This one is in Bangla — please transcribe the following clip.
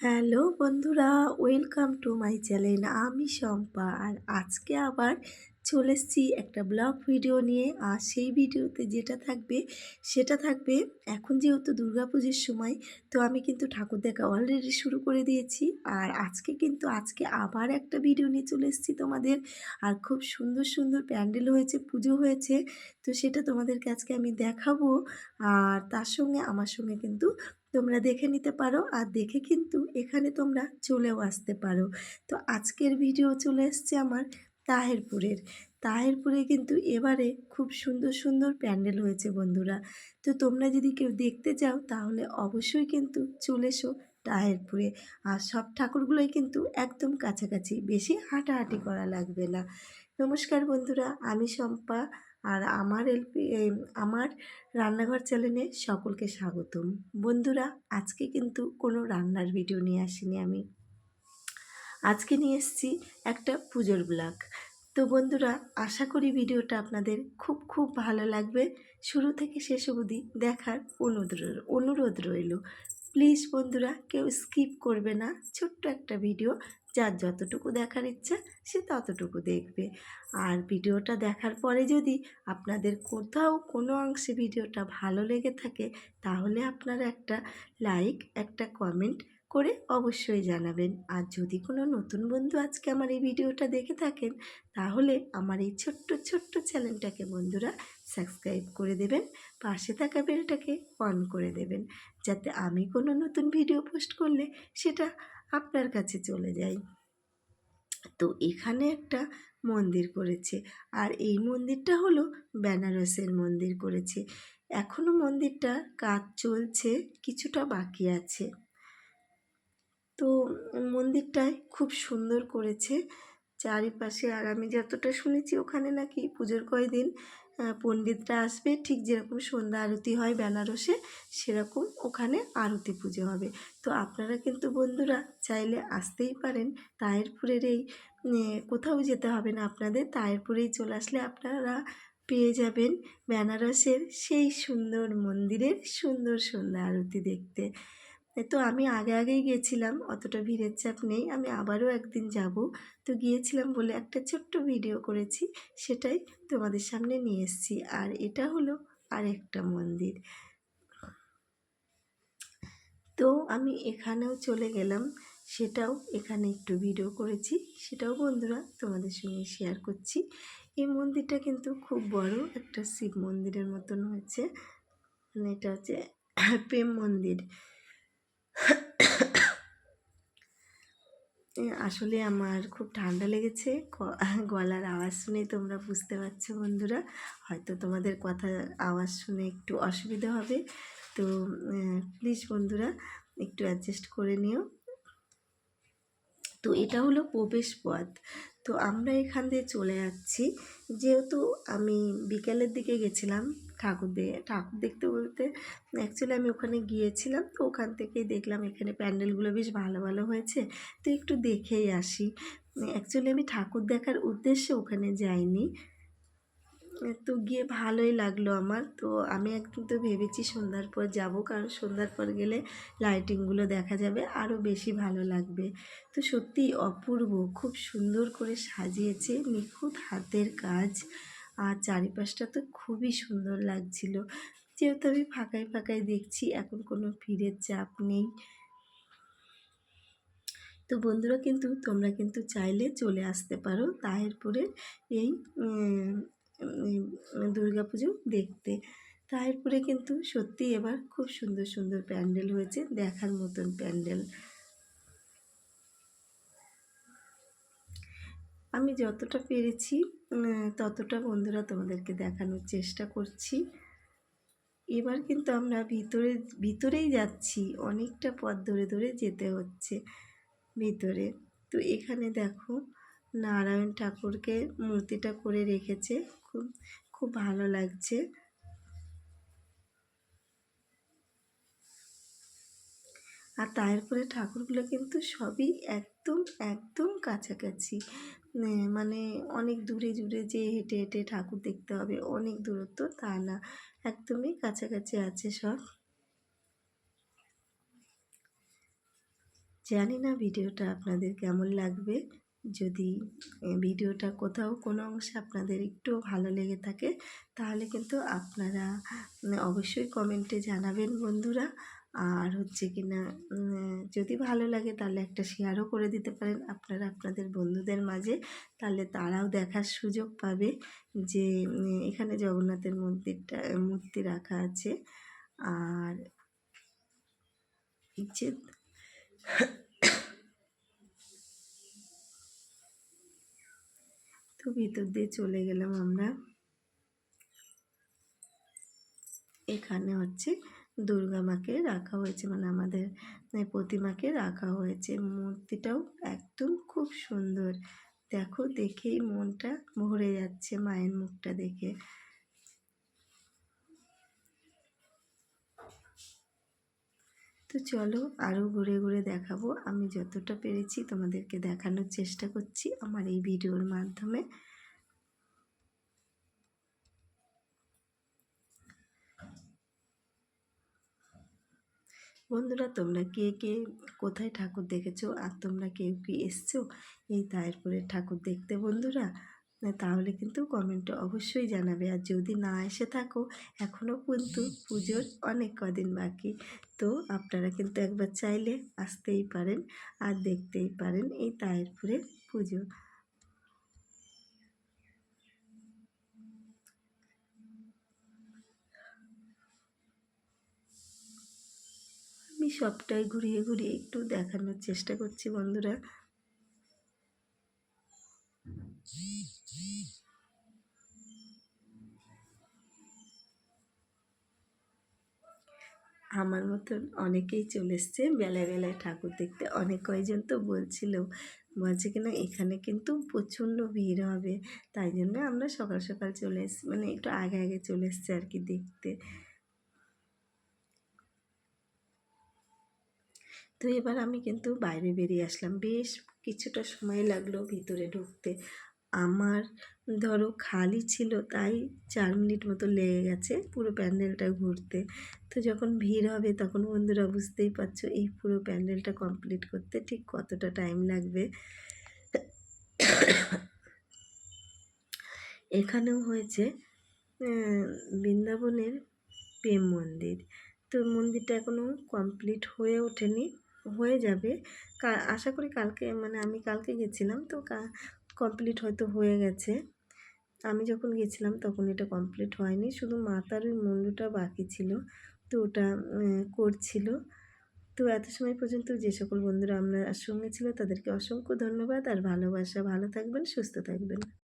হ্যালো বন্ধুরা, ওয়েলকাম টু মাই চ্যানেল। আমি শম্পা আর আজকে আবার চলে এসেছি একটা ব্লগ ভিডিও নিয়ে। আর সেই ভিডিওতে যেটা থাকবে, সেটা থাকবে এখন যেহেতু দুর্গাপুজোর সময়, তো আমি কিন্তু ঠাকুর দেখা অলরেডি শুরু করে দিয়েছি। আর আজকে কিন্তু, আজকে আবার একটা ভিডিও নিয়ে চলে এসেছি তোমাদের। আর খুব সুন্দর সুন্দর প্যান্ডেল হয়েছে, পুজো হয়েছে, তো সেটা তোমাদেরকে আজকে আমি দেখাবো। আর তার সঙ্গে, আমার সঙ্গে কিন্তু তোমরা দেখে নিতে পারো আর দেখে কিন্তু এখানে তোমরা চলেও আসতে পারো। তো আজকের ভিডিও চলে এসছে আমার তাহেরপুরের। তাহেরপুরে কিন্তু এবারে খুব সুন্দর সুন্দর প্যান্ডেল হয়েছে বন্ধুরা। তো তোমরা যদি কেউ দেখতে চাও তাহলে অবশ্যই কিন্তু চলে এসো তাহেরপুরে। আর সব ঠাকুরগুলোই কিন্তু একদম কাছাকাছি, বেশি হাঁটাহাঁটি করা লাগবে না। নমস্কার বন্ধুরা, আমি শম্পা। আর আমার এলপি আমার রান্নাঘর চ্যানেলে সকলকে স্বাগতম। বন্ধুরা, আজকে কিন্তু কোনো রান্নার ভিডিও নিয়ে আসিনি আমি। আজকে নিয়ে এসেছি একটা পুজোর ব্লগ। তো বন্ধুরা, আশা করি ভিডিওটা আপনাদের খুব খুব ভালো লাগবে। শুরু থেকে শেষ অবধি দেখার অনুরোধ অনুরোধ রইল। প্লিজ বন্ধুরা, কেউ স্কিপ করবে না। ছোট্ট একটা ভিডিও যার যতটুকু দেখার ইচ্ছা, সে ততটুকু দেখবে। আর ভিডিওটা দেখার পরে যদি আপনাদের কোথাও কোনো অংশে ভিডিওটা ভালো লেগে থাকে, তাহলে আপনারা একটা লাইক একটা কমেন্ট করে অবশ্যই জানাবেন। আর যদি কোনো নতুন বন্ধু আজকে আমার এই ভিডিওটা দেখে থাকেন, তাহলে আমার এই ছোট্ট ছোট্ট চ্যানেলটাকে বন্ধুরা সাবস্ক্রাইব করে দেবেন, পাশে থাকা বেলটাকে অন করে দেবেন। যাতে আমি কোনো নতুন ভিডিও পোস্ট করলে সেটা আপনার কাছে চলে যায়। তো এখানে একটা মন্দির করেছে। আর এই মন্দিরটা হলো বেনারসের মন্দির করেছে। এখনও মন্দিরটার কাজ চলছে, কিছুটা বাকি আছে। তো মন্দিরটায় খুব সুন্দর করেছে। চারিপাশে, আর আমি যতটা শুনেছি ওখানে নাকি পুজোর কয়দিন পণ্ডিতরা আসবে, ঠিক যেরকম সন্ধ্যা আরতি হয় বেনারসে, সেরকম ওখানে আরতি পুজো হবে। তো আপনারা কিন্তু বন্ধুরা চাইলে আসতেই পারেন। তায়েরপুরের এই কোথাও যেতে হবে না আপনাদের তায়েরপুরেই চলে আসলে আপনারা পেয়ে যাবেন বেনারসের সেই সুন্দর মন্দিরের সুন্দর সন্ধ্যা আরতি দেখতে। তো আমি আগে আগেই গিয়েছিলাম অতটা ভিড়ের চাপ নেই, আমি আবারও একদিন যাব। তো গিয়েছিলাম বলে একটা ছোট্ট ভিডিও করেছি, সেটাই তোমাদের সামনে নিয়ে এসেছি। আর এটা হলো আরেকটা মন্দির। তো আমি এখানেও চলে গেলাম, সেটাও এখানে একটু ভিডিও করেছি, সেটাও বন্ধুরা তোমাদের সঙ্গে শেয়ার করছি। এই মন্দিরটা কিন্তু খুব বড়, একটা শিব মন্দিরের মতন হয়েছে মানে এটা হচ্ছে প্রেম মন্দির। আসলে আমার খুব ঠান্ডা লেগেছে। গলার আওয়াজ শুনেই তোমরা বুঝতে পারছ বন্ধুরা। হয়তো তোমাদের কথা আওয়াজ শুনে একটু অসুবিধা হবে। তো প্লিজ বন্ধুরা, একটু অ্যাডজাস্ট করে নিও। তো এটা হলো প্রবেশ পথ। তো আমরা এখান দিয়ে চলে যাচ্ছি। যেহেতু আমি বিকেলের দিকে গেছিলাম ঠাকুর দিয়ে, ঠাকুর দেখতে বলতে অ্যাকচুয়ালি আমি ওখানে গিয়েছিলাম তো ওখান থেকেই দেখলাম এখানে প্যান্ডেলগুলো বেশ ভালো ভালো হয়েছে। তো একটু দেখেই আসি। অ্যাকচুয়ালি আমি ঠাকুর দেখার উদ্দেশ্যে ওখানে যাইনি। তো গিয়ে ভালোই লাগল আমার। তো আমি একদিন তো ভেবেছি সন্ধ্যার পর যাব, কারণ সন্ধ্যার পর গেলে লাইটিংগুলো দেখা যাবে আরও বেশি ভালো লাগবে। তো সত্যি অপূর্ব, খুব সুন্দর করে সাজিয়েছে নিখুঁত হাতের কাজ, আর চারিপাশটা তো খুবই সুন্দর লাগছিল। যেহেতু আমি ফাঁকায় ফাঁকায় দেখছি, এখন কোনো ভিড়ের চাপ নেই। তো বন্ধুরা কিন্তু, তোমরা কিন্তু চাইলে চলে আসতে পারো তাহেরপুরের এই দুর্গা পুজো দেখতে। তারপরে কিন্তু সত্যি এবার খুব সুন্দর সুন্দর প্যান্ডেল হয়েছে, দেখার মতন প্যান্ডেল। আমি যতটা পেরেছি ততটা বন্ধুরা তোমাদেরকে দেখানোর চেষ্টা করছি। এবার কিন্তু আমরা ভিতরে, ভিতরেই যাচ্ছি, অনেকটা পথ ধরে ধরে যেতে হচ্ছে ভিতরে। তো এখানে দেখো নারায়ণ ঠাকুরকে মূর্তিটা করে রেখেছে। খুব খুব ভালো লাগছে। আর তারপরে ঠাকুরগুলো কিন্তু সবই একদম একদম কাছাকাছি। মানে অনেক দূরে দূরে যে হেঁটে হেঁটে ঠাকুর দেখতে হবে, অনেক দূরত্ব তা না। একদমই কাছাকাছি আছে সব। জানি না ভিডিওটা আপনাদের কেমন লাগবে। যদি ভিডিওটা কোথাও কোনো অংশে আপনাদের একটু ভালো লেগে থাকে, তাহলে কিন্তু আপনারা অবশ্যই কমেন্টে জানাবেন বন্ধুরা। আর হচ্ছে কি না যদি ভালো লাগে তাহলে একটা শেয়ারও করে দিতে পারেন আপনারা আপনাদের বন্ধুদের মাঝে। তাহলে তারাও দেখার সুযোগ পাবে যে এখানে জগন্নাথের মন্দিরটা মূর্তি রাখা আছে। আর, যে তো ভিতর দিয়ে চলে গেলাম আমরা। এখানে হচ্ছে দুর্গা মাকে রাখা হয়েছে মানে আমাদের প্রতিমাকে রাখা হয়েছে। মূর্তিটাও একদম খুব সুন্দর। দেখো, দেখেই মনটা ভরে যাচ্ছে মায়ের মুখটা দেখে। তো চলো আরও ঘুরে ঘুরে দেখাবো। আমি যতটা পেরেছি তোমাদেরকে দেখানোর চেষ্টা করছি আমার এই ভিডিওর মাধ্যমে। বন্ধুরা, তোমরা কে কে কোথায় ঠাকুর দেখেছ আর তোমরা কেউ কি এসছো? এই তায়েরপুরের ঠাকুর দেখতে বন্ধুরা। তাহলে কিন্তু কমেন্টে অবশ্যই জানাবে। আর যদি না এসে থাকো এখনও কিন্তু পুজোর অনেক কদিন বাকি। তো আপনারা কিন্তু একবার চাইলে আসতেই পারেন আর দেখতেই পারেন এই তায়েরপুরের পুজো। আমি সবটাই ঘুরিয়ে ঘুরিয়ে একটু দেখানোর চেষ্টা করছি বন্ধুরা। আমার মতন অনেকেই চলে এসছে। বেলায় বেলায় ঠাকুর দেখতে। অনেক কয়জন তো বলছিল, বলছে কিনা এখানে কিন্তু প্রচণ্ড ভিড় হবে। তাই জন্য আমরা সকাল সকাল চলে এসছি। মানে একটু আগে আগে চলে এসছি আর কি দেখতে। তো এবার আমি কিন্তু বাইরে বেরিয়ে আসলাম। বেশ কিছুটা সময় লাগল ভিতরে ঢুকতে। আমার ধরো খালি ছিল তাই চার মিনিট মতো লেগে গেছে পুরো প্যান্ডেলটা ঘুরতে। তো যখন ভিড় হবে তখন বন্ধুরা বুঝতেই পারছ এই পুরো প্যান্ডেলটা কমপ্লিট করতে ঠিক কতটা টাইম লাগবে। এখানেও হয়েছে বৃন্দাবনের প্রেম মন্দির। তো মন্দিরটা এখনও কমপ্লিট হয়ে ওঠেনি, হয়ে যাবে। আশা করি কালকে মানে আমি কালকে গেছিলাম তো কমপ্লিট হয়তো হয়ে গেছে। আমি যখন গেছিলাম তখন এটা কমপ্লিট হয়নি। শুধু মাতার ওই মুন্ডুটা বাকি ছিল, তো ওটা করছিল। তো এত সময় পর্যন্ত যে সকল বন্ধুরা আপনার সঙ্গে ছিল তাদেরকে অসংখ্য ধন্যবাদ আর ভালোবাসা। ভালো থাকবেন, সুস্থ থাকবেন।